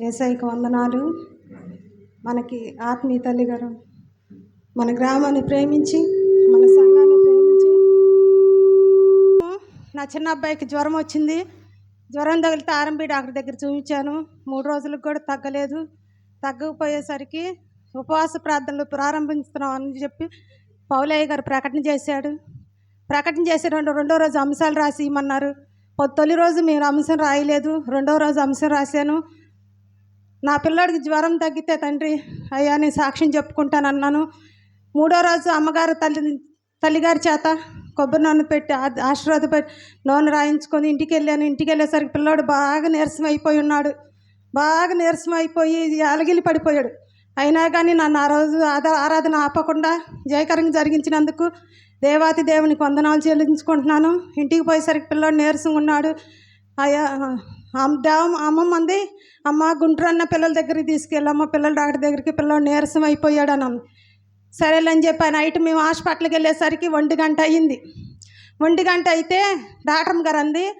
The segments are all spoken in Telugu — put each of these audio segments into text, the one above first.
ఏసైకి వందనాలు. మనకి ఆత్మీయ తల్లి గారు మన గ్రామాన్ని ప్రేమించి మన సంఘాన్ని ప్రేమించి. నా చిన్న అబ్బాయికి జ్వరం వచ్చింది. జ్వరం తగిలితే ఆర్ఎంబి డాక్టర్ దగ్గర చూపించాను. మూడు రోజులకు కూడా తగ్గలేదు. తగ్గకపోయేసరికి ఉపవాస ప్రార్థనలు ప్రారంభిస్తున్నాం అని చెప్పి పౌలయ్య గారు ప్రకటన చేశాడు. ప్రకటన చేసే రెండు రెండో రోజు అంశాలు రాసి ఇమ్మన్నారు. తొలి రోజు మీరు అంశం రాయలేదు. రెండో రోజు అంశం రాశాను. నా పిల్లోడికి జ్వరం తగ్గితే తండ్రి అయ్యా నేను సాక్ష్యం చెప్పుకుంటానన్నాను. మూడో రోజు అమ్మగారు తల్లి తల్లిగారి చేత కొబ్బరి నూనె పెట్టి ఆ- ఆశీర్వాద పెట్టి నూనె రాయించుకొని ఇంటికి వెళ్ళాను. ఇంటికి వెళ్ళేసరికి పిల్లోడు బాగా నీరసం అయిపోయి ఉన్నాడు. బాగా నీరసం అయిపోయి అలగిలి పడిపోయాడు. అయినా కానీ నన్ను ఆ రోజు ఆదా ఆరాధన ఆపకుండా జయకరంగా జరిగించినందుకు దేవాతి దేవునికి వందనాలు చెల్లించుకుంటున్నాను. ఇంటికి పోయేసరికి పిల్లోడు నీరసంగా ఉన్నాడు. అయ్యా అమ్- దేవ అమ్మమ్మ అమ్మ గుంటూరు అన్న పిల్లల దగ్గరికి తీసుకెళ్ళమ్మ పిల్లల డాక్టర్ దగ్గరికి పిల్లలు నీరసం అయిపోయాడు అని సరేలే అని చెప్పి నైట్ మేము హాస్పిటల్కి వెళ్ళేసరికి ఒంటి గంట అయ్యింది. ఒంటి గంట అయితే డాక్టర్ గారు అంది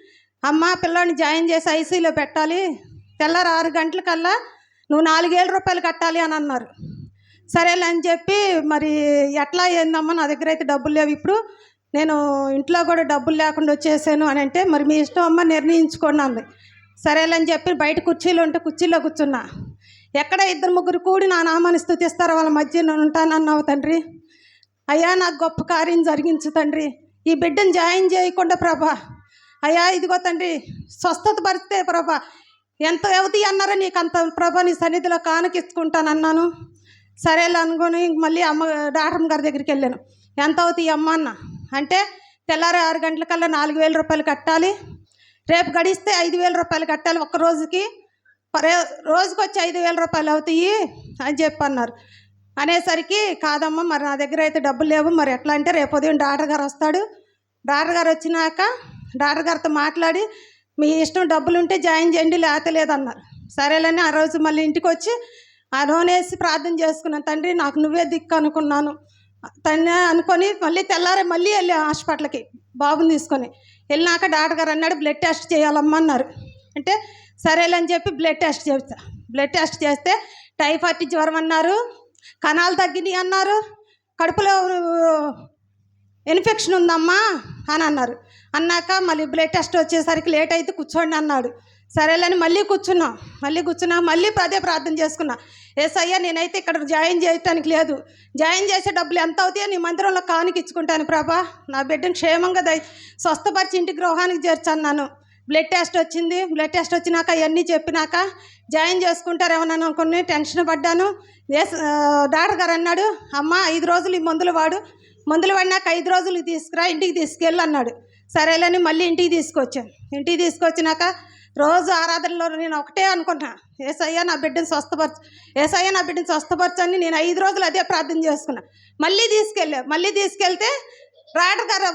అమ్మ పిల్లోని జాయిన్ చేసి ఐసీలో పెట్టాలి. తెల్లారు ఆరు గంటలకల్లా నువ్వు నాలుగేల రూపాయలు కట్టాలి అని అన్నారు. సరేలే అని చెప్పి మరి ఎట్లా ఏందమ్మా నా దగ్గర అయితే డబ్బులు లేవు ఇప్పుడు. నేను ఇంట్లో కూడా డబ్బులు లేకుండా వచ్చేసాను అని అంటే మరి మీ ఇష్టం అమ్మ నిర్ణయించుకోండి అంది. సరేలే అని చెప్పి బయట కుర్చీలో ఉంటే కుర్చీలో కూర్చున్నా. ఎక్కడ ఇద్దరు ముగ్గురు కూడి నా నామాన్ని స్థుతిస్తారో వాళ్ళ మధ్య నేను ఉంటానన్నావు తండ్రి. అయ్యా నాకు గొప్ప కార్యం జరిగించు తండ్రి. ఈ బిడ్డను జాయిన్ చేయకుండా ప్రభా. అయ్యా ఇదిగో తండ్రి స్వస్థత పరిస్తే ప్రభా. ఎంత అవుతాయి అన్నారో నీకు అంత ప్రభా నీ సన్నిధిలో కానుకిచ్చుకుంటానన్నాను. సరేలే అనుకొని మళ్ళీ అమ్మ డాక్టర్ గారి దగ్గరికి వెళ్ళాను. ఎంత అవుతాయి అమ్మ అన్న? అంటే తెల్లారి ఆరు గంటలకల్లా నాలుగు వేల రూపాయలు కట్టాలి. రేపు గడిస్తే ఐదు వేల రూపాయలు కట్టాలి ఒక్క రోజుకి. రోజుకి వచ్చి ఐదు వేల రూపాయలు అవుతాయి అని చెప్పి అన్నారు అనేసరికి కాదమ్మా మరి నా దగ్గర అయితే డబ్బులు లేవు మరి ఎట్లా అంటే రేపు ఉదయం డాక్టర్ గారు వస్తాడు. డాక్టర్ గారు వచ్చినాక డాక్టర్ గారితో మాట్లాడి మీ ఇష్టం డబ్బులు ఉంటే జాయిన్ చేయండి లేకపోతే లేదన్నారు. సరేలని ఆ రోజు మళ్ళీ ఇంటికి వచ్చి ఆ ప్రార్థన చేసుకున్నాను. తండ్రి నాకు నువ్వే దిక్కు అనుకున్నాను. తండ్రి అనుకొని మళ్ళీ తెల్లారే మళ్ళీ వెళ్ళి హాస్పిటల్కి బాబుని తీసుకొని. వెళ్ళినాక డాక్టర్ గారు అన్నాడు బ్లడ్ టెస్ట్ చేయాలమ్మన్నారు అంటే సరేలే అని చెప్పి బ్లడ్ టెస్ట్ చేస్తా బ్లడ్ టెస్ట్ చేస్తే టైఫాయిడ్ జ్వరం అన్నారు కణాలు తగ్గినాయి అన్నారు కడుపులో ఇన్ఫెక్షన్ ఉందమ్మా అని అన్నారు. అన్నాక మళ్ళీ బ్లడ్ టెస్ట్ వచ్చేసరికి లేట్ అయితే కూర్చోండి అన్నాడు. సరేలేని మళ్ళీ కూర్చున్నాం. మళ్ళీ కూర్చున్నా మళ్ళీ అదే ప్రార్థన చేసుకున్నా. ఏసయ్యా నేనైతే ఇక్కడ జాయిన్ చేయటానికి లేదు. జాయిన్ చేసే డబ్బులు ఎంత అవుతాయో నీ మందిరంలో కానుక ఇచ్చుకుంటాను ప్రభా. నా బిడ్డను క్షేమంగా దయ స్వస్థపరిచి ఇంటి గృహానికి చేర్చన్నాను బ్లడ్ టెస్ట్ వచ్చింది. బ్లడ్ టెస్ట్ వచ్చినాక అవన్నీ చెప్పినాక జాయిన్ చేసుకుంటారేమో అనుకుని టెన్షన్ పడ్డాను. డాక్టర్ గారు అన్నాడు అమ్మ ఐదు రోజులు ఈ మందులు వాడు. మందులు వాడినాక ఐదు రోజులు తీసుకురా ఇంటికి తీసుకెళ్ళి అన్నాడు. సరేలేని మళ్ళీ ఇంటికి తీసుకొచ్చాను. ఇంటికి తీసుకొచ్చినాక రోజు ఆరాధనలో నేను ఒకటే అనుకున్నా ఏసయ్యా నా బిడ్డను స్వస్థపరచు. ఏసయ్యా నా బిడ్డను స్వస్థపరచని నేను ఐదు రోజులు అదే ప్రార్థన చేసుకున్నా. మళ్ళీ తీసుకెళ్ళా మళ్ళీ తీసుకెళ్తే డాక్టర్ గారు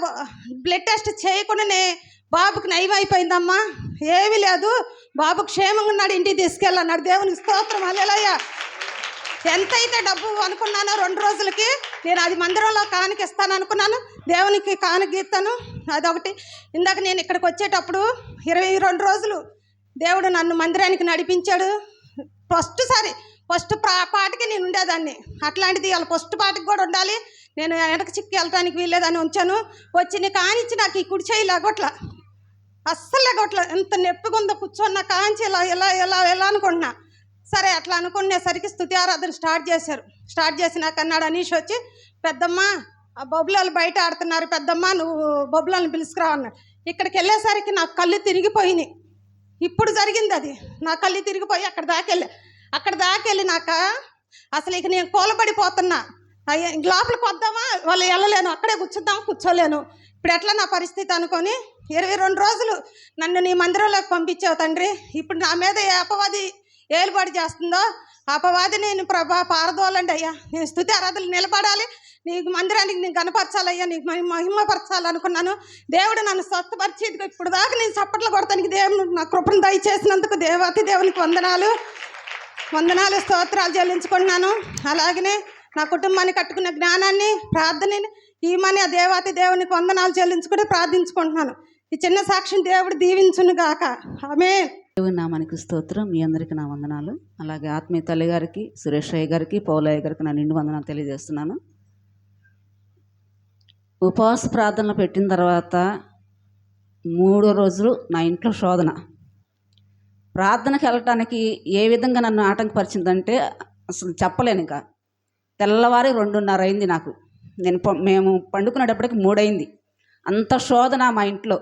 బ్లడ్ టెస్ట్ చేయకుండానే బాబుకి నయం అయిపోయిందమ్మా. ఏమీ లేదు బాబు క్షేమంగా ఉన్నాడు ఇంటికి తీసుకెళ్ళన్నాడు దేవునికి స్తోత్రం అల్లెలయ్యా ఎంతైతే డబ్బు అనుకున్నానో రెండు రోజులకి నేను అది మందిరంలో కానుకిస్తాను అనుకున్నాను. దేవునికి కానుక ఇస్తాను. అదొకటి. ఇందాక నేను ఇక్కడికి వచ్చేటప్పుడు ఇరవై రెండు రోజులు దేవుడు నన్ను మందిరానికి నడిపించాడు. ఫస్ట్ సారి ఫస్ట్ ప్రా పాటకి నేను ఉండేదాన్ని. అట్లాంటిది వాళ్ళ ఫస్ట్ పాటకి కూడా ఉండాలి. నేను వెనక చిక్కి వెళ్ళటానికి వీల్లేదని ఉంచాను. వచ్చి నీ కానిచ్చి నాకు ఈ కుడి చేయి లేగొట్ల. అస్సలు లేగొట్ల. ఎంత నొప్పిగా ఉందో కూర్చొన్న కాంచి ఇలా ఇలా ఇలా ఎలా అనుకుంటున్నా. సరే అట్లా అనుకునేసరికి స్థుతి ఆరాధన స్టార్ట్ చేశారు. స్టార్ట్ చేసినాక అన్నాడు అనీష్ వచ్చి పెద్దమ్మ ఆ బొబ్బులాలు బయట ఆడుతున్నారు. పెద్దమ్మ నువ్వు బొబ్బులను పిలుచుకురా అన్నాడు. ఇక్కడికి వెళ్ళేసరికి నాకు కళ్ళు తిరిగిపోయినాయి. ఇప్పుడు జరిగింది అది. నా కళ్ళు తిరిగిపోయి అక్కడ దాకెళ్ళి అక్కడ దాకెళ్ళినాక అసలు ఇక నేను కూలబడిపోతున్నా అయ్యా ఇంక లోపలికి వద్దామా? వాళ్ళు వెళ్ళలేను. అక్కడే కూర్చుద్దాం కూర్చోలేను. ఇప్పుడు ఎట్లా నా పరిస్థితి అనుకొని ఇరవై రెండు రోజులు నన్ను నీ మందిరంలోకి పంపించావు తండ్రి. ఇప్పుడు నా మీద ఏ అపవాది ఏలుబడి చేస్తుందో? అపవాది నేను ప్రభా పారదోలండి అయ్యా. నేను స్థుతి ఆరాధనలు నిలబడాలి. నీకు మందిరానికి నేను కనపరచాలయ్యా నీకు మహిమ మహిమపరచాలనుకున్నాను. దేవుడు నన్ను స్వస్థపరిచి ఇప్పుడు దాకా నేను చప్పట్లు కొడతానికి దేవుడు నా కృపను దయచేసినందుకు దేవతి దేవునికి వందనాలు. వందనాలు స్తోత్రాలు చెల్లించుకుంటున్నాను. అలాగనే నా కుటుంబాన్ని కట్టుకున్న జ్ఞానాన్ని ప్రార్థనని ఈమని ఆ దేవాతి దేవునికి వందనాలు చెల్లించుకుని ప్రార్థించుకుంటున్నాను. ఈ చిన్న సాక్షిని దేవుడు దీవించును గాక ఆమె దేవుని నామానికి స్తోత్రం. మీ అందరికీ నా వందనాలు. అలాగే ఆత్మీయ తల్లి గారికి సురేష్ అయ్య గారికి పౌలయ్య గారికి నా నిండు వందనాలు తెలియజేస్తున్నాను. ఉపవాస ప్రార్థనలు పెట్టిన తర్వాత మూడో రోజులు నా ఇంట్లో శోధన. ప్రార్థనకి వెళ్ళటానికి ఏ విధంగా నన్ను ఆటంకపరిచిందంటే అసలు చెప్పలేను ఇంకా. తెల్లవారి రెండున్నర అయింది నాకు. నేను మేము పండుకునేటప్పటికి మూడైంది అంత శోధన మా ఇంట్లో.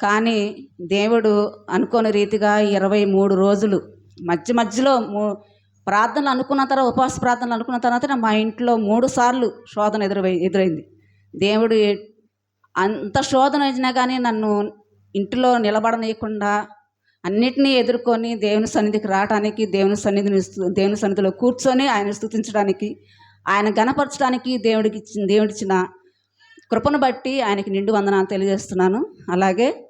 కానీ దేవుడు అనుకోని రీతిగా ఇరవై మూడు రోజులు మధ్య మధ్యలో మూ ప్రార్థనలు అనుకున్న తర్వాత ఉపవాస ప్రార్థనలు అనుకున్న తర్వాత మా ఇంట్లో మూడు సార్లు శోధన ఎదురై ఎదురైంది. దేవుడు అంత శోధన వచ్చినా కానీ నన్ను ఇంటిలో నిలబడనీయకుండా అన్నిటినీ ఎదుర్కొని దేవుని సన్నిధికి రావడానికి దేవుని సన్నిధిని దేవుని సన్నిధిలో కూర్చొని ఆయన స్థుతించడానికి ఆయన గణపరచడానికి దేవుడికి ఇచ్చిన దేవుడిచ్చిన కృపను బట్టి ఆయనకి నిండు వందనాలు తెలియజేస్తున్నాను. అలాగే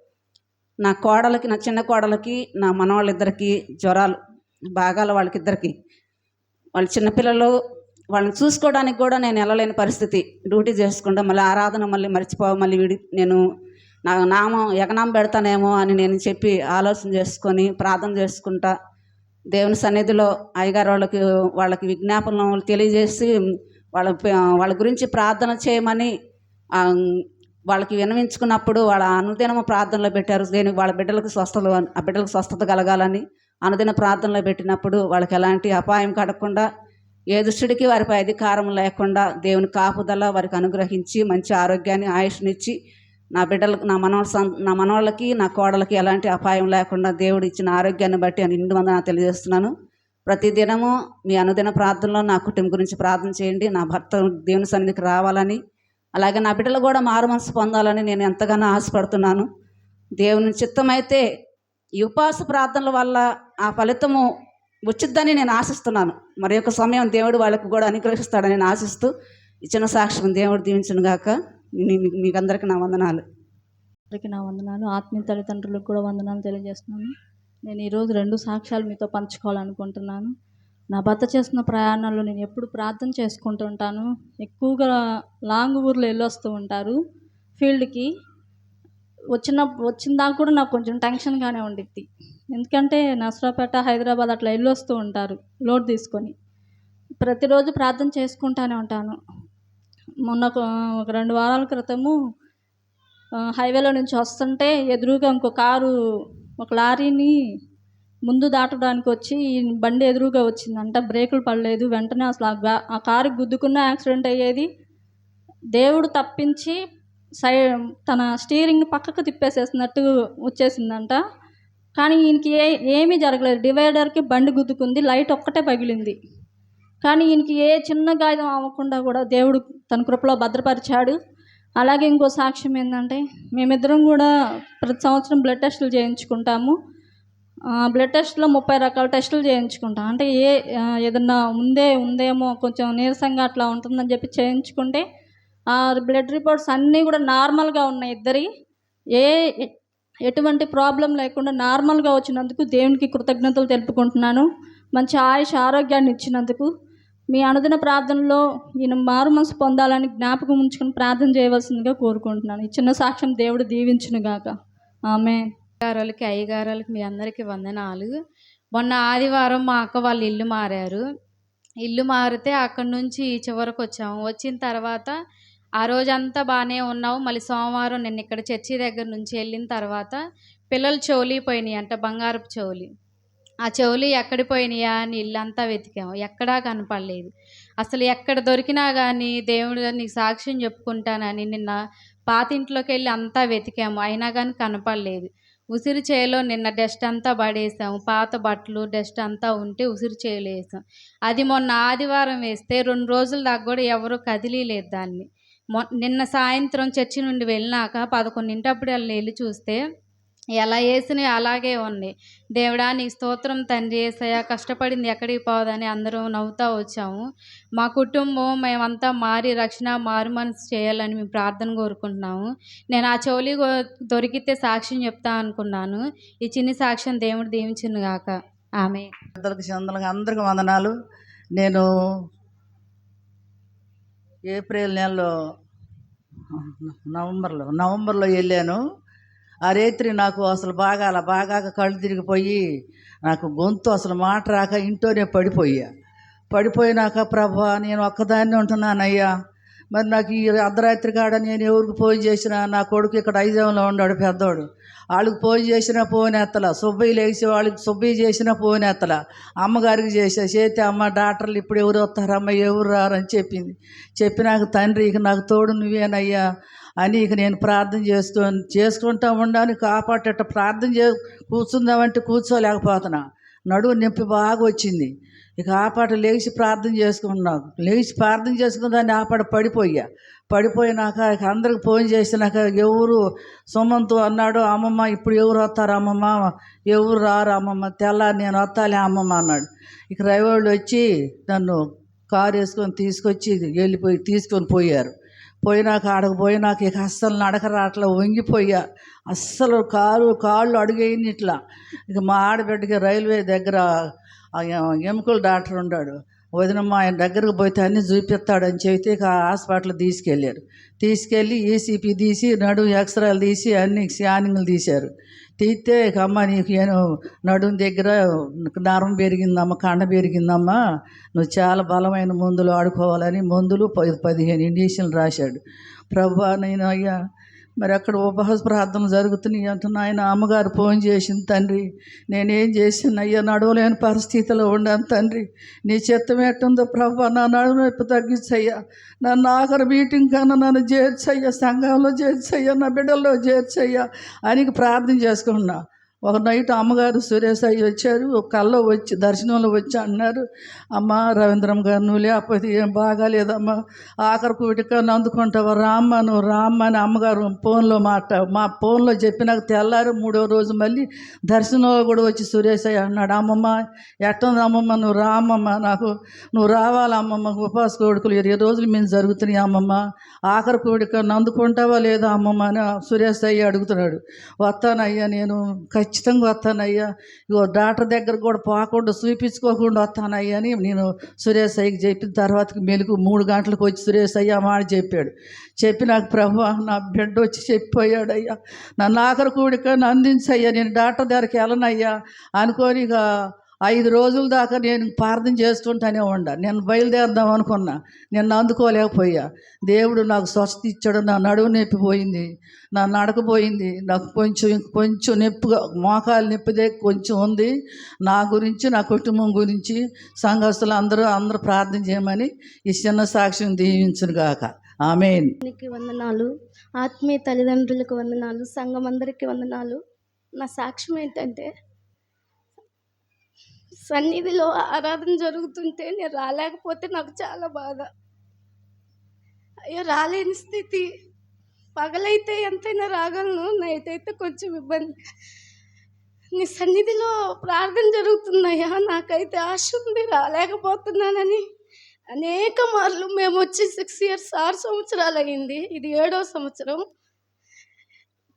నా కోడలకి నా చిన్న కోడలకి నా మనవాళ్ళిద్దరికి జ్వరాలు బాగాల వాళ్ళకిద్దరికి. వాళ్ళు చిన్నపిల్లలు వాళ్ళని చూసుకోవడానికి కూడా నేను వెళ్ళలేని పరిస్థితి. డ్యూటీ చేసుకుంటా మళ్ళీ ఆరాధన మళ్ళీ మర్చిపో మళ్ళీ విడి నేను నా నామం ఎగనామం పెడతానేమో అని నేను చెప్పి ఆలోచన చేసుకొని ప్రార్థన చేసుకుంటా. దేవుని సన్నిధిలో అయ్యగారు వాళ్ళకి వాళ్ళకి విజ్ఞాపనలు తెలియజేసి వాళ్ళ వాళ్ళ గురించి ప్రార్థన చేయమని వాళ్ళకి విన్నవించుకున్నప్పుడు వాళ్ళ అనుదినము ప్రార్థనలో పెట్టారు. దేని వాళ్ళ బిడ్డలకు స్వస్థలు ఆ బిడ్డలకు స్వస్థత కలగాలని అనుదిన ప్రార్థనలో పెట్టినప్పుడు వాళ్ళకి ఎలాంటి అపాయం కడగకుండా ఏ దుష్టుడికి వారిపై అధికారం లేకుండా దేవుని కాపుదల వారికి అనుగ్రహించి మంచి ఆరోగ్యాన్ని ఆయుష్నిచ్చి నా బిడ్డలకు నా మనవాళ్ళ సం నా మనవాళ్ళకి నా కోడలకి ఎలాంటి అపాయం లేకుండా దేవుడు ఇచ్చిన ఆరోగ్యాన్ని బట్టి అని నిండు వందన తెలియజేస్తున్నాను. ప్రతి దినము మీ అనుదిన ప్రార్థనలో నా కుటుంబం గురించి ప్రార్థన చేయండి. నా భర్త దేవుని సన్నిధికి రావాలని అలాగే నా బిడ్డలు కూడా మారు మనసు పొందాలని నేను ఎంతగానో ఆశపడుతున్నాను. దేవుని చిత్తమైతే ఈ ఉపాస ప్రార్థనల వల్ల ఆ ఫలితము వచ్చిద్దని నేను ఆశిస్తున్నాను. మరి యొక్క సమయం దేవుడు వాళ్ళకు కూడా అనుగ్రహిస్తాడని నేను ఆశిస్తూ ఇచ్చిన సాక్ష్యం దేవుడు దీవించను గాక. మీ- మీకు అందరికీ నా వందనాలు. అందరికీ నా వందనాలు. ఆత్మీయ తల్లిదండ్రులకు కూడా వందనాలు తెలియజేస్తున్నాను. నేను ఈరోజు రెండు సాక్ష్యాలు మీతో పంచుకోవాలనుకుంటున్నాను. నా భర్త చేస్తున్న ప్రయాణాల్లో నేను ఎప్పుడు ప్రార్థన చేసుకుంటూ ఉంటాను. ఎక్కువగా లాంగ్ ఊర్లో వెళ్ళొస్తూ ఉంటారు. ఫీల్డ్కి వచ్చిన వచ్చిన దాకా కూడా నాకు కొంచెం టెన్షన్గానే ఉండిద్ది. ఎందుకంటే నసరాపేట హైదరాబాద్ అట్లా వెళ్ళొస్తూ ఉంటారు లోడ్ తీసుకొని. ప్రతిరోజు ప్రార్థన చేసుకుంటానే ఉంటాను. మొన్న ఒక ఒక రెండు వారాల క్రితము హైవేలో నుంచి వస్తుంటే ఎదురుగా ఇంకో కారు ఒక లారీని ముందు దాటడానికి వచ్చి ఈ బండి ఎదురుగా వచ్చిందంట. బ్రేకులు పడలేదు. వెంటనే అసలు ఆ కారు గుద్దుకున్న యాక్సిడెంట్ అయ్యేది. దేవుడు తప్పించి సై తన స్టీరింగ్ పక్కకు తిప్పేసేసినట్టు వచ్చేసిందంట. కానీ ఈయనకి ఏ ఏమీ జరగలేదు. డివైడర్కి బండి గుద్దుకుంది. లైట్ ఒక్కటే పగిలింది. కానీ ఈయనకి ఏ చిన్న గాయం అవ్వకుండా కూడా దేవుడు తన కృపలో భద్రపరిచాడు. అలాగే ఇంకో సాక్ష్యం ఏంటంటే మేమిద్దరం కూడా ప్రతి సంవత్సరం బ్లడ్ టెస్టులు చేయించుకుంటాము. బ్లడ్ టెస్ట్లో ముప్పై రకాల టెస్టులు చేయించుకుంటాం. అంటే ఏ ఏదన్నా ఉందే ఉందేమో కొంచెం నీరసంగా అట్లా ఉంటుందని చెప్పి చేయించుకుంటే ఆ బ్లడ్ రిపోర్ట్స్ అన్నీ కూడా నార్మల్గా ఉన్నాయి ఇద్దరి. ఏ ఎటువంటి ప్రాబ్లం లేకుండా నార్మల్గా వచ్చినందుకు దేవునికి కృతజ్ఞతలు తెలుపుకుంటున్నాను. మంచి ఆయుష్ ఆరోగ్యాన్ని ఇచ్చినందుకు. మీ అనుదిన ప్రార్థనలో ఈయన మారు మనసు పొందాలని జ్ఞాపకం ఉంచుకుని ప్రార్థన చేయవలసిందిగా కోరుకుంటున్నాను. ఈ చిన్న సాక్ష్యం దేవుడు దీవించునుగాక. ఆమె గారులకి అయ్యగారులకి మీ అందరికీ వందనాలు. మొన్న ఆదివారం మా అక్క వాళ్ళు ఇల్లు మారారు. ఇల్లు మారితే అక్కడి నుంచి చివరకు వచ్చాము. వచ్చిన తర్వాత ఆ రోజంతా బాగానే ఉన్నాము మళ్ళీ సోమవారం నేను ఇక్కడ చర్చి దగ్గర నుంచి వెళ్ళిన తర్వాత పిల్లలు చెవులి పోయినాయి అంట బంగారపు చెవులి ఆ చెవులు ఎక్కడ పోయినాయా అని ఇల్లంతా వెతికాము. ఎక్కడా కనపడలేదు. అసలు ఎక్కడ దొరికినా కానీ దేవుడు నీకు సాక్ష్యం చెప్పుకుంటానని నిన్న పాతింట్లోకి వెళ్ళి అంతా వెతికాము. అయినా కానీ కనపడలేదు. ఉసిరి చేలో నిన్న డస్ట్ అంతా పడేసాము. పాత బట్టలు డస్ట్ అంతా ఉంటే ఉసిరి చేలో వేసాం. అది మొన్న ఆదివారం వేస్తే రెండు రోజుల దాకా కూడా ఎవరు కదిలీలేదు దాన్ని. మొ నిన్న సాయంత్రం చర్చి నుండి వెళ్ళినాక పదకొండింటప్పుడు వెళ్ళి చూస్తే ఎలా వేసినా అలాగే ఉన్నాయి దేవుడా నీ స్తోత్రం తండ్రి ఏసయ్య కష్టపడింది ఎక్కడికి పోదని అందరం నవ్వుతూ వచ్చాము. మా కుటుంబం మేమంతా మారి రక్షణ మారు మనసు చేయాలని మేము ప్రార్థన కోరుకుంటున్నాము. నేను ఆ చెవులి దొరికితే సాక్ష్యం చెప్తా అనుకున్నాను. ఈ చిన్ని సాక్ష్యం దేవుడు దీవించింది గాక. ఆమె పెద్దలకు చందలకు అందరికి వందనాలు. నేను ఏప్రిల్ నెలలో నవంబర్లో నవంబర్లో వెళ్ళాను. ఆ రేత్రి నాకు అసలు బాగా అలా బాగా కళ్ళు తిరిగిపోయి నాకు గొంతు అసలు మాట రాక ఇంట్లోనే పడిపోయా. పడిపోయినాక ప్రభా నేను ఒక్కదాన్నే ఉంటున్నానయ్యా. మరి నాకు ఈ అర్ధరాత్రి కాడ నేను ఎవరికి ఫోన్ చేసినా నా కొడుకు ఇక్కడ ఐజంలో ఉన్నాడు పెద్దోడు. వాళ్ళకి ఫోన్ చేసినా ఫోన్ ఎత్తల. సుబ్బయ్య లేచి వాళ్ళకి సుబ్బయ్య చేసినా ఫోన్ ఎత్తల. అమ్మగారికి చేసా. చేతి అమ్మ డాక్టర్లు ఇప్పుడు ఎవరు వస్తారమ్మ? ఎవరు రారని చెప్పింది. చెప్పినాక తండ్రి ఇక నాకు తోడు నువ్వేనయ్యా. అని ఇక నేను ప్రార్థన చేస్తూ చేసుకుంటా ఉండాలని కాపాడేట ప్రార్థన చే కూర్చుందామంటే కూర్చోలేకపోతున్నా. నడువు నొప్పి బాగా వచ్చింది. ఇక ఆపాట లేచి ప్రార్థన చేసుకున్నాను లేచి ప్రార్థన చేసుకున్న దాన్ని ఆపాట పడిపోయా. పడిపోయినాక ఇక అందరికి ఫోన్ చేసినాక ఎవరు సుమంతు అన్నాడు అమ్మమ్మ ఇప్పుడు ఎవరు వస్తారు అమ్మమ్మ? ఎవరు రారు అమ్మమ్మ? తెల్లారి నేను వస్తాలే అమ్మమ్మ అన్నాడు. ఇక డ్రైవర్లు వచ్చి నన్ను కారు వేసుకొని తీసుకొచ్చి వెళ్ళిపోయి తీసుకొని పోయారు. పోయినాక ఆడకు పోయినాక ఇక అస్సలు నడక రాట్లా వంగిపోయా. అస్సలు కాలు కాళ్ళు అడుగైంది ఇట్లా. ఇక మా ఆడబిడ్డకి రైల్వే దగ్గర ఎముకల డాక్టర్ ఉన్నాడు వదినమ్మ ఆయన దగ్గరకు పోతే అన్నీ చూపిస్తాడని చెబితే ఇక హాస్పిటల్ తీసుకెళ్ళారు. తీసుకెళ్ళి ఈసీపీ తీసి నడు ఎక్స్రేలు తీసి అన్ని స్కానింగ్లు తీశారు. తీస్తే ఇక అమ్మ నీకు ఏను నడుం దగ్గర నరం పెరిగిందమ్మ కండ పెరిగిందమ్మా. నువ్వు చాలా బలమైన మందులు ఆడుకోవాలని మందులు పది పదిహేను ఇండిషన్లు రాశాడు. ప్రభా నేను అయ్యా మరి అక్కడ ఉపవాస ప్రార్థన జరుగుతున్నాయి అంటున్నా. ఆయన అమ్మగారు ఫోన్ చేసింది తండ్రి నేనేం చేసిన అయ్యా నడవలేని పరిస్థితిలో ఉండాను తండ్రి. నీ చిత్తం ఎట్టుందో ప్రభు నా నడుము నొప్పి తగ్గించయ్యా. నన్ను ఆఖరి మీటింగ్ కన్నా నన్ను చేర్చయ్యా సంఘంలో చేర్చయ్యా నా బిడ్డల్లో చేర్చయ్యా అని ప్రార్థన చేసుకున్నా ఒక నైట్ అమ్మగారు సురేష్ అయ్యి వచ్చారు ఒక కల్లో వచ్చి దర్శనంలో వచ్చి అన్నారు అమ్మ రవీంద్రం గారు నువ్వు లేకపోతే ఏం బాగాలేదమ్మా. ఆఖరి కూటికన్నా అందుకుంటావా? రామ్మ నువ్వు రామ్మ అని అమ్మగారు ఫోన్లో మాట మా ఫోన్లో చెప్పినాక తెల్లారు మూడో రోజు మళ్ళీ దర్శనంలో కూడా వచ్చి సురేష్ అయ్యి అన్నాడు అమ్మమ్మ ఎట్టంది అమ్మమ్మ? నువ్వు రామ్మమ్మ నాకు నువ్వు రావాలి అమ్మమ్మ ఉపవాస కోడుకులు ఇరవై రోజులు మేము జరుగుతున్నాయి అమ్మమ్మ. ఆఖరి కోడికన్నా అందుకుంటావా లేదా అమ్మమ్మ? అని సురేష్ అయ్యి అడుగుతున్నాడు వస్తానయ్యా నేను ఖచ్చితంగా వస్తానయ్యా. ఇగో డాక్టర్ దగ్గర కూడా పోకుండా చూపించుకోకుండా వస్తానయ్యా అని నేను సురేష్ అయ్యకి చెప్పిన తర్వాతకి మెలుగు మూడు గంటలకు వచ్చి సురేష్ అయ్య మాట చెప్పాడు. చెప్పి నాకు ప్రభు నా బిడ్డ వచ్చి చెప్పిపోయాడు అయ్యా నన్ను ఆఖరి కూడిక అందించయ్యా నేను డాక్టర్ దగ్గరికి వెళ్ళనయ్యా. అనుకొని ఇక ఐదు రోజుల దాకా నేను ప్రార్థన చేస్తుంటానే ఉండ. నేను బయలుదేరదాం అనుకున్నా. నేను అందుకోలేకపోయా. దేవుడు నాకు స్వస్థ ఇచ్చాడు. నా నడువు నొప్పి పోయింది. నా నడక పోయింది. నాకు కొంచెం ఇంక కొంచెం నొప్పిగా మోకాలు నొప్పిదే కొంచెం ఉంది. నా గురించి నా కుటుంబం గురించి సంఘస్థులు అందరూ అందరూ ప్రార్థన చేయమని ఈ చిన్న సాక్ష్యం దీవించును గాక. ఆమెన్. వందనాలు. ఆత్మీయ తల్లిదండ్రులకు వందనాలు. సంఘం అందరికీ వందనాలు. నా సాక్ష్యం ఏంటంటే సన్నిధిలో ఆరాధన జరుగుతుంటే నేను రాలేకపోతే నాకు చాలా బాధ. అయ్యో రాలేని స్థితి. పగలైతే ఎంతైనా రాగలను నైట్ అయితే కొంచెం ఇబ్బంది. నీ సన్నిధిలో ప్రార్థన జరుగుతున్నాయా? నాకైతే ఆశ ఉంది రాలేకపోతున్నానని. అనేక మార్లు మేము వచ్చి సిక్స్ ఇయర్స్ ఆరు సంవత్సరాలు అయింది ఇది ఏడో సంవత్సరం.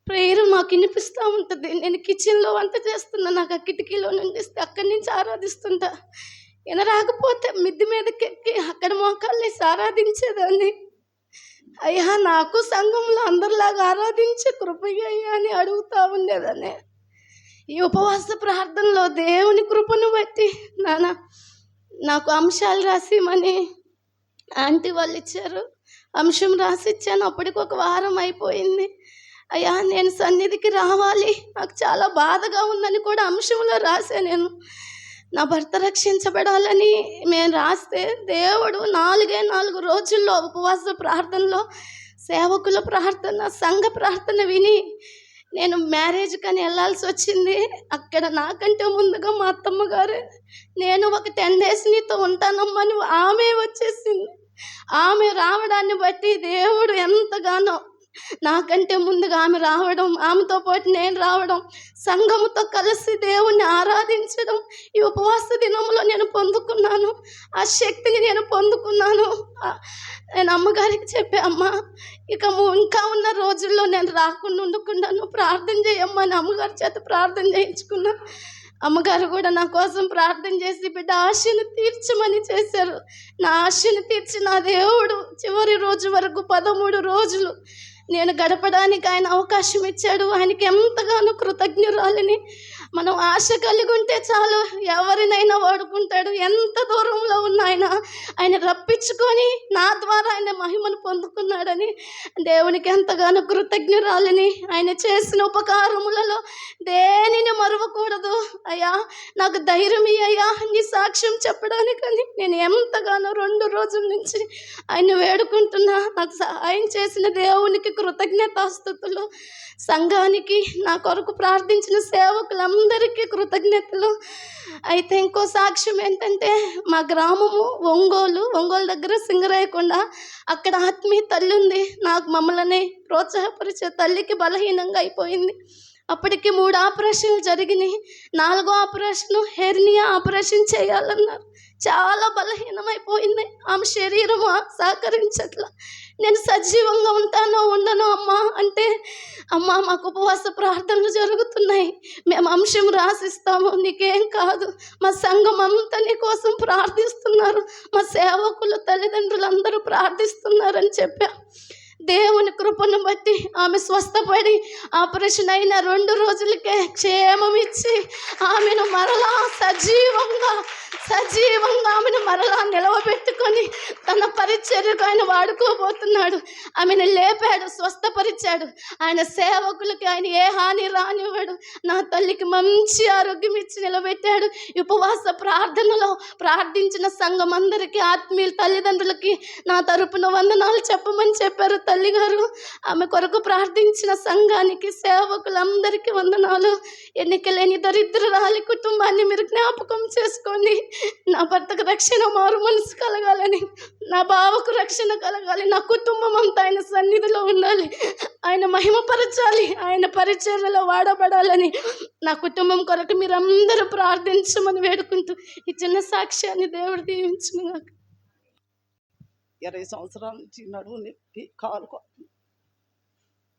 ప్రేయర్ మాకు వినిపిస్తూ ఉంటుంది. నేను కిచెన్లో వంట చేస్తున్నా నాకు ఆ కిటికీలో నుండిస్తే అక్కడి నుంచి ఆరాధిస్తుంటా. ఈయన రాకపోతే మిద్ది మీదకి ఎక్కి అక్కడ మోకాళ్ళు వేసి ఆరాధించేదాన్ని అయ్యా నాకు సంఘంలో అందరిలాగా ఆరాధించే కృపయ్యా అని అడుగుతూ ఉండేదాన్ని. ఈ ఉపవాస ప్రార్థనలో దేవుని కృపను బట్టి నాన్న నాకు అంశాలు రాసిమని ఆంటీ వాళ్ళు ఇచ్చారు అంశం రాసిచ్చాను. అప్పటికి ఒక వారం అయిపోయింది. అయ్యా నేను సన్నిధికి రావాలి. నాకు చాలా బాధగా ఉందని కూడా అంశంలో రాసా నేను. నా భర్త రక్షించబడాలని మేము రాస్తే దేవుడు నాలుగే నాలుగు రోజుల్లో ఉపవాస ప్రార్థనలో సేవకుల ప్రార్థన సంఘ ప్రార్థన విని నేను మ్యారేజ్ కానీ వెళ్ళాల్సి వచ్చింది. అక్కడ నాకంటే ముందుగా మా అత్తమ్మ గారు నేను ఒక టెన్ డేస్ నీతో ఉంటానమ్మని ఆమె వచ్చేసింది. ఆమె రావడాన్ని బట్టి దేవుడు ఎంతగానో నాకంటే ముందుగా ఆమె రావడం ఆమెతో పాటు నేను రావడం సంఘముతో కలిసి దేవుణ్ణి ఆరాధించడం ఈ ఉపవాస దినంలో నేను పొందుకున్నాను. ఆ శక్తిని నేను పొందుకున్నాను. నేను అమ్మగారికి చెప్పే అమ్మ ఇక ఇంకా ఉన్న రోజుల్లో నేను రాకుండా ఉండకుండాను ప్రార్థన చేయమ్మా అని అమ్మగారి చేత ప్రార్థన చేయించుకున్నా. అమ్మగారు కూడా నా కోసం ప్రార్థన చేసి బిడ్డ ఆశను తీర్చమని చేశారు. నా ఆశను తీర్చి నా దేవుడు చివరి రోజు వరకు పదమూడు రోజులు నేను గడపడానికి ఆయన అవకాశం ఇచ్చాడు. ఆయనకి ఎంతగానో కృతజ్ఞురాలని మనం ఆశ కలిగి ఉంటే చాలు. ఎవరినైనా వాడుకుంటాడు. ఎంత దూరంలో ఉన్న ఆయన ఆయన రప్పించుకొని నా ద్వారా ఆయన మహిమను పొందుకున్నాడని దేవునికి ఎంతగానో కృతజ్ఞురాలని ఆయన చేసిన ఉపకారములలో దేనిని మరవకూడదు. అయ్యా నాకు ధైర్యం అయ్యా నీ సాక్ష్యం చెప్పడానికని నేను ఎంతగానో రెండు రోజుల నుంచి ఆయన వేడుకుంటున్నా. నాకు సహాయం చేసిన దేవునికి కృతజ్ఞతాస్థుతులు. సంఘానికి నా కొరకు ప్రార్థించిన సేవకులందరికీ కృతజ్ఞతలు. అయితే ఇంకో సాక్ష్యం ఏంటంటే మా గ్రామము ఒంగోలు ఒంగోలు దగ్గర సింగరాయకొండ. అక్కడ ఆత్మీయ తల్లి ఉంది. నాకు మమ్మల్ని ప్రోత్సాహపరిచే తల్లికి బలహీనంగా అయిపోయింది. అప్పటికి మూడు ఆపరేషన్లు జరిగినాయి. నాలుగో ఆపరేషన్ హెర్నియా ఆపరేషన్ చేయాలన్నారు. చాలా బలహీనమైపోయింది. ఆమె శరీరం సహకరించట్ల. నేను సజీవంగా ఉంటానో ఉండను అమ్మా? అంటే అమ్మ మాకు ఉపవాస ప్రార్థనలు జరుగుతున్నాయి. మేము అంశం రాసిస్తాము నీకేం కాదు. మా సంఘం అంతా నీ కోసం ప్రార్థిస్తున్నారు. మా సేవకులు తల్లిదండ్రులు అందరూ ప్రార్థిస్తున్నారని చెప్పా. దేవుని కృపను బట్టి ఆమె స్వస్థపడి ఆపరేషన్ అయిన రెండు రోజులకే క్షేమం ఇచ్చి ఆమెను మరలా సజీవంగా సజీవంగా ఆమెను మరలా నిలవబెట్టుకొని తన పరిచర్యకు ఆయన వాడుకోబోతున్నాడు. ఆమెను లేపాడు స్వస్థపరిచాడు. ఆయన సేవకులకి ఆయన ఏ హాని రానివ్వడు. నా తల్లికి మంచి ఆరోగ్యం ఇచ్చి నిలబెట్టాడు. ఉపవాస ప్రార్థనలో ప్రార్థించిన సంఘం అందరికీ ఆత్మీయుల తల్లిదండ్రులకి నా తరపున వందనాలు చెప్పమని చెప్పారు తల్లిగారు ఆమె కొరకు ప్రార్థించిన సంఘానికి సేవకులందరికీ వందనాలు. ఎన్నికలేని దరిద్రరాలి కుటుంబాన్ని మీరు జ్ఞాపకం చేసుకోండి. నా భర్తకు రక్షణ మారు మనసు కలగాలని నా బావకు రక్షణ కలగాలి నా కుటుంబం అంతా ఆయన సన్నిధిలో ఉండాలి. ఆయన మహిమపరచాలి ఆయన పరిచర్యలో వాడబడాలని నా కుటుంబం కొరకు మీరందరూ ప్రార్థించమని వేడుకుంటూ ఈ చిన్న సాక్ష్యాన్ని దేవుడు దీవించుకున్నాక ఇరవై సంవత్సరాల నుంచి నడువు నొప్పి కాలు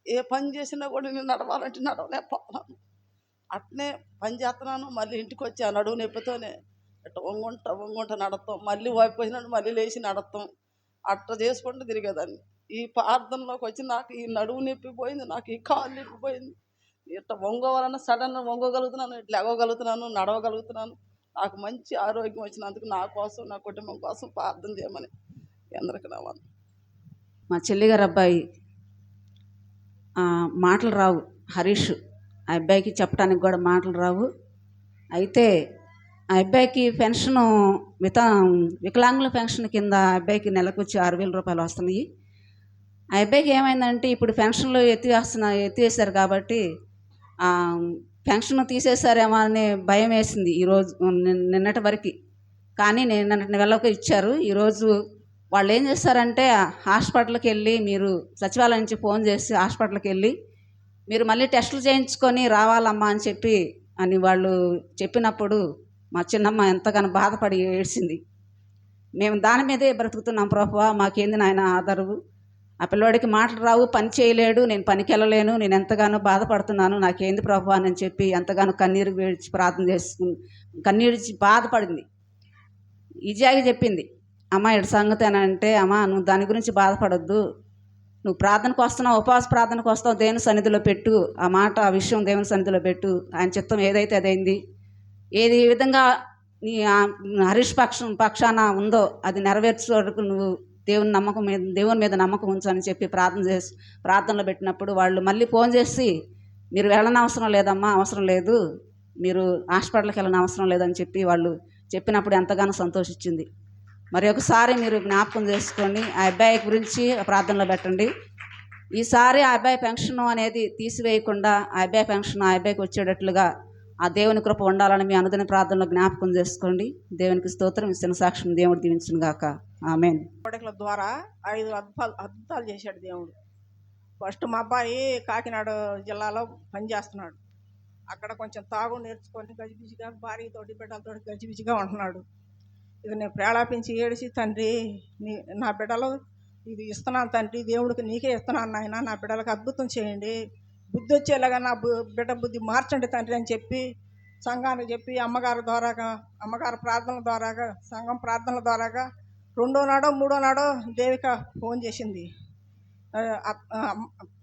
ఏ పని చేసినా కూడా నేను నడవాలంటే నడవలేకపోతున్నాను. అట్నే పని చేస్తున్నాను మళ్ళీ ఇంటికి వచ్చి ఆ నడువు నొప్పితోనే ఇట్ట వంగుంట వంగుంట నడతాం. మళ్ళీ వైపోయినాడు మళ్ళీ లేచి నడతాం. అట్ట చేసుకుంటూ తిరిగేదాన్ని. ఈ ప్రార్థనలోకి వచ్చి నాకు ఈ నడువు నొప్పి పోయింది నాకు ఈ కాలు నొప్పి పోయింది ఇట్ట వంగోవాలన్నా సడన్ వంగగలుగుతున్నాను ఇట్లా ఎగవగలుగుతున్నాను నడవగలుగుతున్నాను. నాకు మంచి ఆరోగ్యం వచ్చినందుకు నా కోసం నా కుటుంబం కోసం ప్రార్థన చేయమని అందరికి రావాలి మా చెల్లిగారు అబ్బాయి మాటలు రావు. హరీష్ ఆ అబ్బాయికి చెప్పడానికి కూడా మాటలు రావు. అయితే ఆ అబ్బాయికి పెన్షను విత వికలాంగుల పెన్షన్ కింద అబ్బాయికి నెలకు వచ్చి ఆరు వేల రూపాయలు వస్తున్నాయి. ఆ అబ్బాయికి ఏమైందంటే ఇప్పుడు పెన్షన్లు ఎత్తివేస్తున్న ఎత్తివేశారు కాబట్టి పెన్షన్ తీసేశారేమో అనే భయం వేసింది ఈరోజు నిన్నటి వరకు. కానీ నేను నిన్నటి వెళ్ళక ఇచ్చారు. ఈరోజు వాళ్ళు ఏం చేస్తారంటే హాస్పిటల్కి వెళ్ళి మీరు సచివాలయం నుంచి ఫోన్ చేసి హాస్పిటల్కి వెళ్ళి మీరు మళ్ళీ టెస్టులు చేయించుకొని రావాలమ్మా అని చెప్పి అని వాళ్ళు చెప్పినప్పుడు మా చిన్నమ్మ ఎంతగానో బాధపడి ఏడ్చింది. మేము దాని మీదే బ్రతుకుతున్నాం ప్రభావ మాకేంది నాయన ఆదరవు? ఆ పిల్లవాడికి మాటలు రావు పని చేయలేడు నేను పనికి వెళ్ళలేను నేను ఎంతగానో బాధపడుతున్నాను నాకేంది ప్రభావ అని చెప్పి ఎంతగానో కన్నీరు వేడ్చి ప్రార్థన చేసుకుని కన్నీరు బాధపడింది. ఈజీగా చెప్పింది. అమ్మ ఇటు సంగతి అని అంటే అమ్మ నువ్వు దాని గురించి బాధపడొద్దు. నువ్వు ప్రార్థనకు వస్తున్నావు ఉపవాస ప్రార్థనకు వస్తావు దేవుని సన్నిధిలో పెట్టు. ఆ మాట ఆ విషయం దేవుని సన్నిధిలో పెట్టు. ఆయన చిత్తం ఏదైతే అదైంది ఏది ఏ విధంగా నీ హరీష్ పక్షం పక్షాన ఉందో అది నెరవేర్చే వరకు నువ్వు దేవుని నమ్మకం మీద దేవుని మీద నమ్మకం ఉంచు అని చెప్పి ప్రార్థన చేసి ప్రార్థనలో పెట్టినప్పుడు వాళ్ళు మళ్ళీ ఫోన్ చేసి మీరు వెళ్ళని అవసరం లేదమ్మా అవసరం లేదు. మీరు హాస్పిటల్కి వెళ్ళని అవసరం లేదని చెప్పి వాళ్ళు చెప్పినప్పుడు ఎంతగానో సంతోషించింది. మరి ఒకసారి మీరు జ్ఞాపకం చేసుకోండి. ఆ అబ్బాయి గురించి ప్రార్థనలో పెట్టండి. ఈసారి ఆ అబ్బాయి పెన్షన్ అనేది తీసివేయకుండా ఆ అబ్బాయి పెన్షన్ ఆ అబ్బాయికి వచ్చేటట్లుగా ఆ దేవుని కృప ఉండాలని మీ అనుదిన ప్రార్థనలో జ్ఞాపకం చేసుకోండి. దేవునికి స్తోత్రం. ఇచ్చిన సాక్ష్యం దేవుడు దీవించిన గాక. ఆమెన్. కోడకల ద్వారా ఐదు అద్భుతాలు అద్భుతాలు చేశాడు దేవుడు. ఫస్ట్ మా అబ్బాయి కాకినాడ జిల్లాలో పనిచేస్తున్నాడు. అక్కడ కొంచెం తాగు నేర్చుకొని గజిబిజిగా భార్యతోటి బిడ్డలతోటి గజిబిజిగా ఉంటున్నాడు. ఇక నేను ప్రేళాపించి ఏడిచి తండ్రి నీ నా బిడ్డలు ఇది ఇస్తున్నాను తండ్రి దేవుడికి నీకే ఇస్తున్నాను నాయన నా బిడ్డలకు అద్భుతం చేయండి. బుద్ధి వచ్చేలాగా నా బు- బిడ్డ బుద్ధి మార్చండి తండ్రి అని చెప్పి సంఘానికి చెప్పి అమ్మగారి ద్వారాగా అమ్మగారి ప్రార్థనల ద్వారాగా సంఘం ప్రార్థనల ద్వారాగా రెండో నాడో మూడో నాడో దేవిక ఫోన్ చేసింది.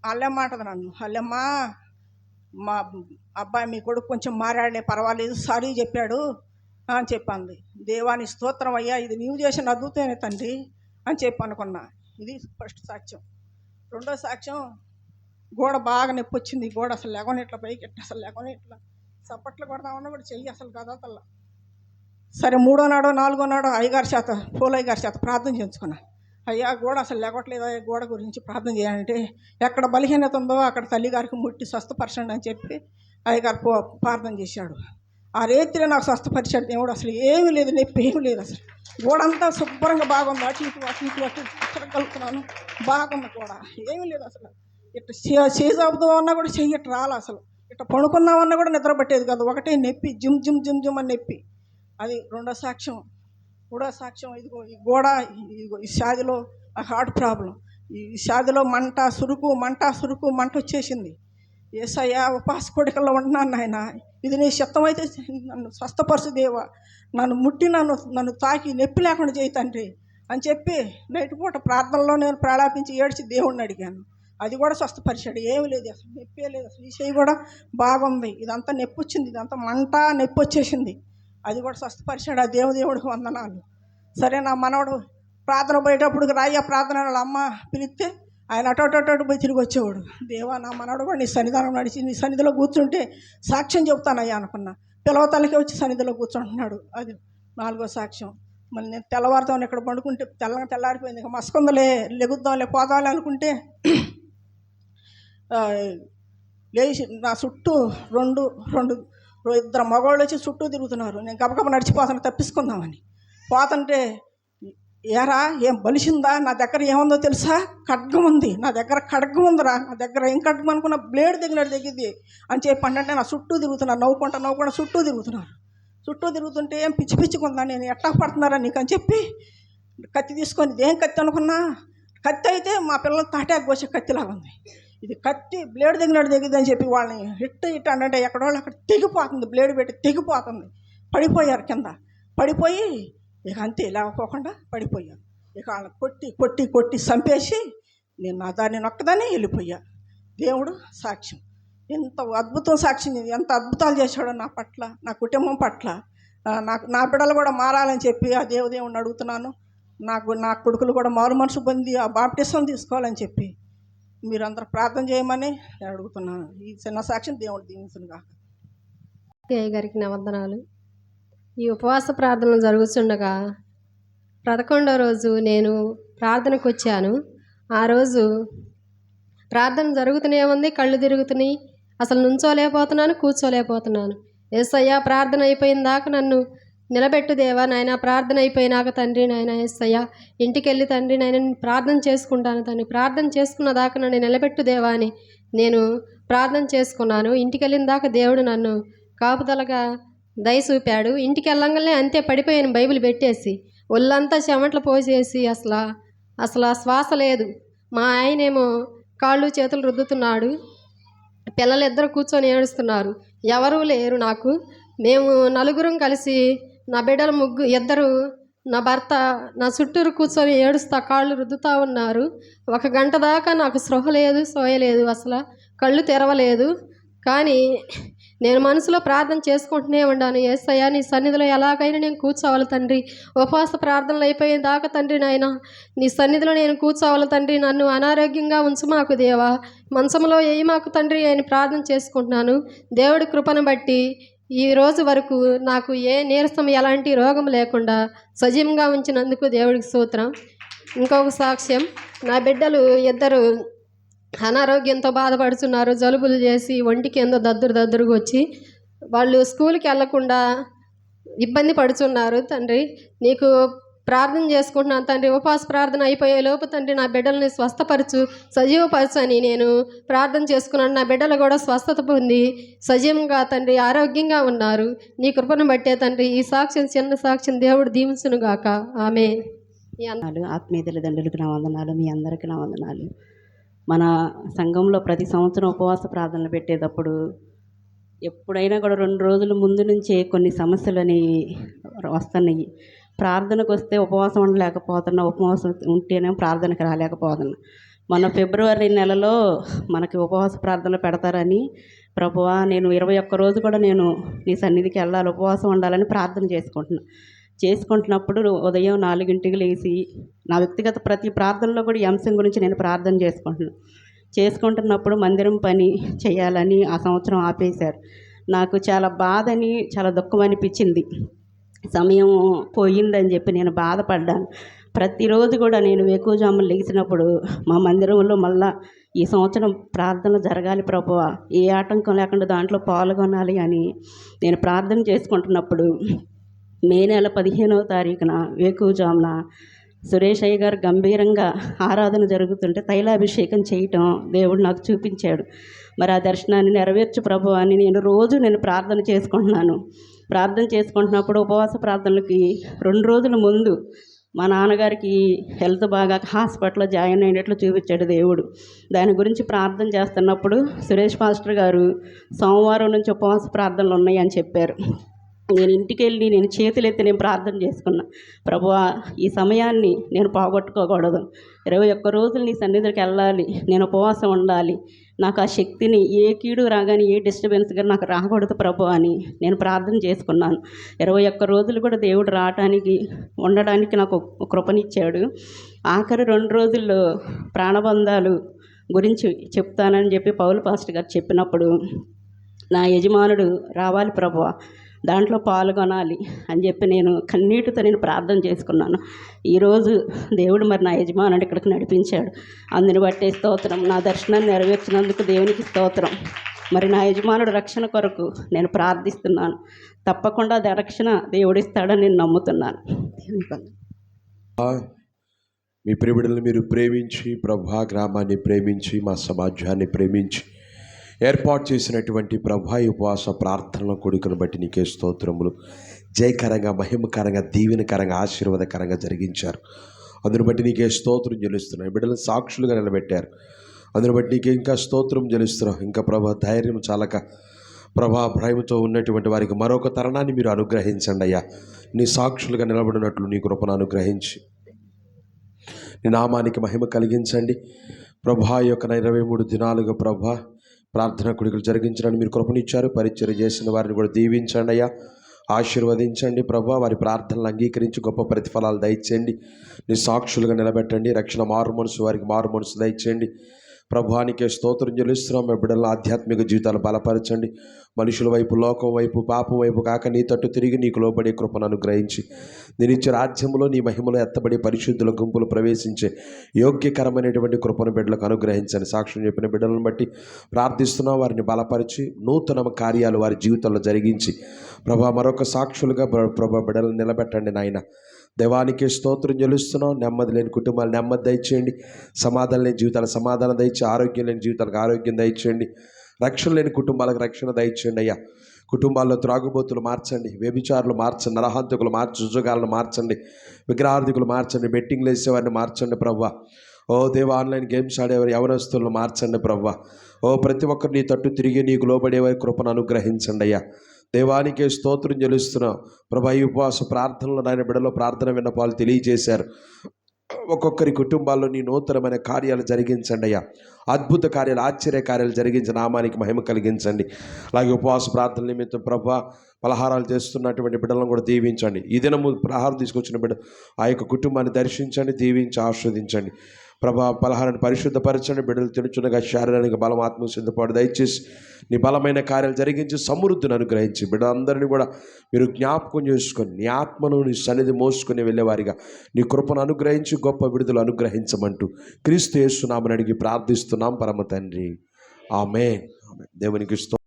అల్లెమ్మ అంటది నన్ను అల్లెమ్మ మా అబ్బాయి మీ కొడుకు కొంచెం మారాడలే పర్వాలేదు సారీ చెప్పాడు. అని చెప్పంది. దేవాని స్తోత్రం అయ్యా ఇది నీవు చేసిన అద్భుతమైన తండ్రి అని చెప్పి అనుకున్నా. ఇది ఫస్ట్ సాక్ష్యం. రెండో సాక్ష్యం గోడ బాగా నొప్పి వచ్చింది. గోడ అసలు లేకుండా ఇట్లా పైకి ఎట్లా అసలు లేకుండా ఇట్లా. చప్పట్లు కొడదామన్నా కూడా చెయ్యి అసలు కదతల్లా సరే మూడో నాడో నాలుగో నాడో అయ్యగారి చేత పూల అయ్యగారి చేత ప్రార్థన చేయించుకున్నా. అయ్యా గోడ అసలు లేకట్లేదు అయ్యా గోడ గురించి ప్రార్థన చేయాలంటే ఎక్కడ బలహీనత ఉందో అక్కడ తల్లిగారికి ముట్టి స్వస్థపరచండి అని చెప్పి అయ్యగారు పో ప్రార్థన చేశాడు. ఆ రేతిలో నాకు స్వస్థపరిచాడు దేవుడు అసలు ఏమీ లేదు నొప్పి ఏమీ లేదు అసలు. గోడంతా శుభ్రంగా బాగుంది. అటు ఇటు అటు ఇటు అటు తిరగలుగుతున్నాను. బాగుంది గోడ ఏమీ లేదు అసలు. ఇట్లా చేసాపుదాం అన్నా కూడా చెయ్యి ఇట్లా రాలే అసలు. ఇట్లా పడుకుందామన్నా కూడా నిద్ర పట్టేది కాదు. ఒకటే నొప్పి జిమ్ జిమ్ జిమ్ జిమ్ అని నొప్పి. అది రెండో సాక్ష్యం. మూడో సాక్ష్యం ఇదిగో ఈ గోడ ఇదిగో ఈ శాదిలో ఆ హార్ట్ ప్రాబ్లం. ఈ శాదిలో మంట సురుకు మంట సురుకు మంట వచ్చేసింది. ఏసయ్యా ఉపాస కోడికల్లో ఉంటున్నాను నాయన. ఇది నీ చిత్తమైతే నన్ను స్వస్థపరచు దేవా. నన్ను ముట్టి నన్ను నన్ను తాకి నొప్పి లేకుండా చేయి తండ్రి అని చెప్పి నైట్ పూట ప్రార్థనలో నేను ప్రాళాపించి ఏడ్చి దేవుణ్ణి అడిగాను. అది కూడా స్వస్థపరిచాడు. ఏమీ లేదు అసలు నొప్పే లేదు అసలు. ఈ చేయి కూడా బాగుంది. ఇదంతా నొప్పి వచ్చింది. ఇదంతా మంట నొప్పి వచ్చేసింది. అది కూడా స్వస్థపరిచాడు. ఆ దేవదేవుడికి వందనాలు. సరే నా మనవడు ప్రార్థన పోయేటప్పుడు రాయ ప్రార్థన అమ్మ పిలిస్తే ఆయన అటు అటు అటు పోయి తిరిగి వచ్చేవాడు. దేవా నా మనవడు కూడా నీ సన్నిధానం నడిచి నీ సన్నిధిలో కూర్చుంటే సాక్ష్యం చెప్తానయ్యా అనుకున్నా. పిలవతలకి వచ్చి సన్నిధిలో కూర్చుంటున్నాడు అది నాలుగో సాక్ష్యం. మళ్ళీ నేను తెల్లవారుతాను ఇక్కడ పండుకుంటే తెల్లగా తెల్లారిపోయింది. ఇంకా మసుకుందలే లెగుద్దాంలే పోదాంలే అనుకుంటే లేచి నా చుట్టూ రెండు రెండు ఇద్దరు మగవాళ్ళు వచ్చి చుట్టూ తిరుగుతున్నారు. నేను గబగబ నడిచిపోతాను తప్పించుకుందామని. పోతుంటే ఏరా ఏం బలిసిందా? నా దగ్గర ఏముందో తెలుసా? ఖడ్గం ఉంది. నా దగ్గర ఖడ్గం ఉందిరా. నా దగ్గర ఏం ఖడ్గం అనుకున్న బ్లేడ్ దిగినట్టు దిగింది అని చెప్పి అంటే నా చుట్టూ తిరుగుతున్నారు నవ్వుకుంటా నవ్వుకుంటా చుట్టూ తిరుగుతున్నారు చుట్టూ తిరుగుతుంటే ఏం పిచ్చి పిచ్చికుందా నేను ఎట్టా పడుతున్నారా నీకు అని చెప్పి కత్తి తీసుకొని ఏం కత్తి అనుకున్నా? కత్తి అయితే మా పిల్లలు తాటాకు కోసే కత్తిలాగా ఉంది. ఇది కత్తి బ్లేడ్ దిగినట్టు దిగింది అని చెప్పి వాళ్ళని ఇట్ట ఇట్ట అంటే ఎక్కడో అక్కడ తెగిపోతుంది. బ్లేడ్ పెట్టి తెగిపోతుంది. పడిపోయారు కింద. పడిపోయి ఇక అంతే లేకపోకుండా పడిపోయాను. ఇక వాళ్ళని కొట్టి కొట్టి కొట్టి చంపేసి నేను నా దాన్ని నొక్కదాన్ని వెళ్ళిపోయా. దేవుడు సాక్ష్యం. ఎంత అద్భుతం సాక్ష్యం ఎంత అద్భుతాలు చేశాడో నా పట్ల నా కుటుంబం పట్ల. నాకు నా బిడ్డలు కూడా మారాలని చెప్పి ఆ దేవుదేవుని అడుగుతున్నాను. నాకు నా కొడుకులు కూడా మారు మనసు పొంది ఆ బాప్టిసం తీసుకోవాలని చెప్పి మీరందరూ ప్రార్థన చేయమని నేను అడుగుతున్నాను. ఈ చిన్న సాక్ష్యం దేవుడు దీవించునుగా కాక గారికి నా వందనాలు. ఈ ఉపవాస ప్రార్థనలు జరుగుతుండగా పదకొండో రోజు నేను ప్రార్థనకు వచ్చాను. ఆ రోజు ప్రార్థన జరుగుతూనే ఉంది కళ్ళు తిరుగుతున్నాయి. అసలు నుంచోలేకపోతున్నాను కూర్చోలేకపోతున్నాను. ఎస్సయ్యా ప్రార్థన అయిపోయిన దాకా నన్ను నిలబెట్టు దేవా నాయన ప్రార్థన అయిపోయినాక తండ్రి నాయన ఎస్సయ్య ఇంటికి వెళ్ళి తండ్రి నాయన ప్రార్థన చేసుకుంటాను తండ్రి. ప్రార్థన చేసుకున్న దాకా నన్ను నిలబెట్టు దేవా అని నేను ప్రార్థన చేసుకున్నాను. ఇంటికి వెళ్ళిన దాకా దేవుడు నన్ను కాపుదలగా దయ చూపాడు ఇంటికి వెళ్ళంగానే అంతే పడిపోయాను బైబిల్ పెట్టేసి. ఒళ్ళంతా చెమట్లు పోసేసి అసలు అసలు శ్వాస లేదు. మా ఆయనేమో కాళ్ళు చేతులు రుద్దుతున్నాడు. పిల్లలిద్దరు కూర్చొని ఏడుస్తున్నారు. ఎవరూ లేరు నాకు. మేము నలుగురం కలిసి నా బిడ్డలు ముగ్గు ఇద్దరు నా భర్త నా చుట్టూరు కూర్చొని ఏడుస్తా కాళ్ళు రుద్దుతా ఉన్నారు. ఒక గంట దాకా నాకు స్పృహ లేదు సోయలేదు అసలు. కళ్ళు తెరవలేదు. కానీ నేను మనసులో ప్రార్థన చేసుకుంటూనే ఉన్నాను ఏసయ్యా నీ సన్నిధిలో ఎలాగైనా నేను కూర్చోవాలి తండ్రి. ఉపవాస ప్రార్థనలు అయిపోయిన దాకా తండ్రి నాయన నీ సన్నిధిలో నేను కూర్చోవాలి తండ్రి. నన్ను అనారోగ్యంగా ఉంచు మాకు దేవా. మంచంలో ఏ మాకు తండ్రి అని ప్రార్థన చేసుకుంటున్నాను. దేవుడి కృపను బట్టి ఈ రోజు వరకు నాకు ఏ నీరసం ఎలాంటి రోగం లేకుండా సజీవంగా ఉంచినందుకు దేవుడికి సూత్రం ఇంకొక సాక్ష్యం నా బిడ్డలు ఇద్దరు అనారోగ్యంతో బాధపడుతున్నారు. జలుబులు చేసి ఒంటికి కింద దద్దురు దద్దురుగా వచ్చి వాళ్ళు స్కూల్కి వెళ్ళకుండా ఇబ్బంది పడుతున్నారు. తండ్రి నీకు ప్రార్థన చేసుకుంటున్నాను తండ్రి. ఉపవాస ప్రార్థన అయిపోయే లోపు తండ్రి నా బిడ్డల్ని స్వస్థపరచు సజీవపరచు అని నేను ప్రార్థన చేసుకున్నాను. నా బిడ్డలు కూడా స్వస్థత పొంది సజీవంగా తండ్రి ఆరోగ్యంగా ఉన్నారు. నీ కృపను బట్టే తండ్రి ఈ సాక్ష్యం చిన్న సాక్ష్యం దేవుడు దీవించునుగాక. ఆమె ఆత్మీయ తల్లిదండ్రులకు నా వందనాలు మీ అందరికీ నా వందనాలు. మన సంఘంలో ప్రతి సంవత్సరం ఉపవాస ప్రార్థనలు పెట్టేటప్పుడు ఎప్పుడైనా కూడా రెండు రోజుల ముందు నుంచే కొన్ని సమస్యలు అనేవి వస్తున్నాయి. ప్రార్థనకు వస్తే ఉపవాసం ఉండలేకపోతున్నా ఉపవాసం ఉంటేనే ప్రార్థనకు రాలేకపోతున్నా. మన ఫిబ్రవరి నెలలో మనకి ఉపవాస ప్రార్థనలు పెడతారని ప్రభువా నేను ఇరవై ఒక్క రోజు కూడా నేను నీ సన్నిధికి వెళ్ళాలి ఉపవాసం ఉండాలని ప్రార్థన చేసుకుంటున్నాను చేసుకుంటున్నప్పుడు ఉదయం నాలుగింటికి లేచి నా వ్యక్తిగత ప్రతి ప్రార్థనలో కూడా ఈ అంశం గురించి నేను ప్రార్థన చేసుకుంటున్నాను చేసుకుంటున్నప్పుడు మందిరం పని చేయాలని ఆ సంవత్సరం ఆపేశారు. నాకు చాలా బాధని చాలా దుఃఖం అనిపించింది. సమయం పోయిందని చెప్పి నేను బాధపడ్డాను. ప్రతిరోజు కూడా నేను వేకుజాములు లేచినప్పుడు మా మందిరంలో మళ్ళా ఈ సంవత్సరం ప్రార్థన జరగాలి ప్రభువా ఏ ఆటంకం లేకుండా దాంట్లో పాల్గొనాలి అని నేను ప్రార్థన చేసుకుంటున్నప్పుడు మే నెల పదిహేనవ తారీఖున వేకువజామున సురేష్ అయ్య గారు గంభీరంగా ఆరాధన జరుగుతుంటే తైలాభిషేకం చేయటం దేవుడు నాకు చూపించాడు. మరి ఆ దర్శనాన్ని నెరవేర్చు ప్రభు అని నేను రోజు నేను ప్రార్థన చేసుకుంటున్నాను. ప్రార్థన చేసుకుంటున్నప్పుడు ఉపవాస ప్రార్థనలకి రెండు రోజుల ముందు మా నాన్నగారికి హెల్త్ బాగా హాస్పిటల్లో జాయిన్ అయినట్లు చూపించాడు దేవుడు. దాని గురించి ప్రార్థన చేస్తున్నప్పుడు సురేష్ మాస్టర్ గారు సోమవారం నుంచి ఉపవాస ప్రార్థనలు ఉన్నాయి అని చెప్పారు. నేను ఇంటికి వెళ్ళి నేను చేతులెత్తి నేను ప్రార్థన చేసుకున్నా. ప్రభువా ఈ సమయాన్ని నేను పోగొట్టుకోకూడదు. ఇరవై ఒక్క రోజులు నీ సన్నిధికి వెళ్ళాలి. నేను ఉపవాసం ఉండాలి. నాకు ఆ శక్తిని ఏ కీడు రాగానే ఏ డిస్టర్బెన్స్ కానీ నాకు రాకూడదు ప్రభు అని నేను ప్రార్థన చేసుకున్నాను. ఇరవై ఒక్క రోజులు కూడా దేవుడు రావడానికి ఉండడానికి నాకు కృపనిచ్చాడు. ఆఖరి రెండు రోజుల్లో ప్రాణబంధాలు గురించి చెప్తానని చెప్పి పౌలు పాస్టర్ గారు చెప్పినప్పుడు నా యజమానుడు రావాలి ప్రభువా. దాంట్లో పాల్గొనాలి అని చెప్పి నేను కన్నీటితో నేను ప్రార్థన చేసుకున్నాను. ఈరోజు దేవుడు మరి నా యజమానుడు ఇక్కడికి నడిపించాడు. అందుని బట్టే స్తోత్రం. నా దర్శనాన్ని నెరవేర్చినందుకు దేవునికి స్తోత్రం. మరి నా యజమానుడు రక్షణ కొరకు నేను ప్రార్థిస్తున్నాను. తప్పకుండా అది రక్షణ దేవుడిస్తాడని నేను నమ్ముతున్నాను. మీ ప్రేమిడలను మీరు ప్రేమించి ప్రభా గ్రామాన్ని ప్రేమించి మా సమాజాన్ని ప్రేమించి ఏర్పాటు చేసినటువంటి ప్రభా ఉపవాస ప్రార్థనల కొడుకును బట్టి నీకే స్తోత్రములు. జయకరంగా మహిమకరంగా దీవెనకరంగా ఆశీర్వాదకరంగా జరిగించారు. అందును బట్టి నీకే స్తోత్రం చెల్లిస్తున్నాను బిడ్డలను సాక్షులుగా నిలబెట్టారు. అందును బట్టి నీకే ఇంకా స్తోత్రం చెల్లిస్తున్నాం. ఇంకా ప్రభా ధైర్యం చాలక ప్రభా భయంతో ఉన్నటువంటి వారికి మరొక తరుణాన్ని మీరు అనుగ్రహించండి అయ్యా. నీ సాక్షులుగా నిలబడినట్లు నీ కృపను అనుగ్రహించి నీ నామానికి మహిమ కలిగించండి. ప్రభా యొక్క ఇరవై మూడు దినాలుగా ప్రభా ప్రార్థన కుడికలు జరిగించడానికి మీరు కృపనిచ్చారు. పరిచయం చేసిన వారిని కూడా దీవించండి అయ్యా. ఆశీర్వదించండి ప్రభా. వారి ప్రార్థనలు అంగీకరించి గొప్ప ప్రతిఫలాలు దయచేయండి. నీ సాక్షులుగా నిలబెట్టండి. రక్షణ మారు మనసు వారికి మారు మనసు దయచేయండి. ప్రభానికే స్తోత్రం చెల్లిస్తున్నాం. మీ బిడ్డల ఆధ్యాత్మిక జీవితాలు బలపరచండి. మనుషుల వైపు లోకం వైపు పాపం వైపు కాక నీ తట్టు తిరిగి నీకు లోబడే కృపను అనుగ్రహించి నేనిచ్చే రాజ్యంలో నీ మహిమలో ఎత్తబడి పరిశుద్ధుల గుంపులు ప్రవేశించే యోగ్యకరమైనటువంటి కృపను బిడ్డలకు అనుగ్రహించండి. సాక్ష్యం చెప్పిన బిడ్డలను బట్టి ప్రార్థిస్తున్నాం. వారిని బలపరిచి నూతన కార్యాలు వారి జీవితంలో జరిగించి ప్రభా మరొక సాక్షులుగా ప్రభా బిడ్డలను నిలబెట్టండి నాయన. దేవానికి స్తోత్రం చెల్లిస్తున్నాం. నెమ్మది లేని కుటుంబాలు నెమ్మది దయచేయండి. సమాధానం లేని జీవితాలకు సమాధానం దయచి ఆరోగ్యం లేని జీవితాలకు ఆరోగ్యం దయచేయండి. రక్షణ లేని కుటుంబాలకు రక్షణ దయచేయండి అయ్యా. కుటుంబాల్లో త్రాగుబోతులు మార్చండి. వ్యభిచారులు మార్చండి. నరహంతకులు మార్చి ఉద్యోగాలను మార్చండి. విగ్రహార్థికులు మార్చండి. బెట్టింగ్లు వేసేవారిని మార్చండి ప్రవ్వ. ఓ దేవ ఆన్లైన్ గేమ్స్ ఆడేవారు యవనస్తులను మార్చండి ప్రవ్వ. ఓ ప్రతి ఒక్కరు నీ తట్టు తిరిగి నీకు లోబడేవారి కృపను అనుగ్రహించండి అయ్యా. దేవానికే స్తోత్రం చెల్లిస్తున్నాం. ప్రభా ఈ ఉపవాస ప్రార్థనలు నాయన బిడలో ప్రార్థన విన్నపాలు తెలియజేశారు. ఒక్కొక్కరి కుటుంబాల్లో నీ నూతనమైన కార్యాలు జరిగించండి అయ్యా. అద్భుత కార్యాలు ఆశ్చర్య కార్యాలు జరిగించి నామానికి మహిమ కలిగించండి. అలాగే ఉపవాస ప్రార్థన నిమిత్తం ప్రభా పలహారాలు చేస్తున్నటువంటి బిడ్డలను కూడా దీవించండి. ఈ దినము ప్రహారం తీసుకొచ్చిన బిడ్డ ఆ యొక్క కుటుంబాన్ని దర్శించండి దీవించి ఆస్వాదించండి. ప్రభా పలహారాన్ని పరిశుద్ధపరచండి. బిడ్డలు తినుచునగా శారీరక బలం ఆత్మ సిద్ధపాటు దయచేసి నీ బలమైన కార్యాలు జరిగించి సమృద్ధిని అనుగ్రహించి బిడ్డలందరినీ కూడా మీరు జ్ఞాపకం చేసుకొని నీ ఆత్మను నీ సన్నిధి మోసుకొని వెళ్ళేవారిగా నీ కృపను అనుగ్రహించి గొప్ప విడుదలు అనుగ్రహించమంటూ క్రీస్తు యేసునామని అడిగి ప్రార్థిస్తున్నాం పరమ తండ్రి. ఆమె దేవునికి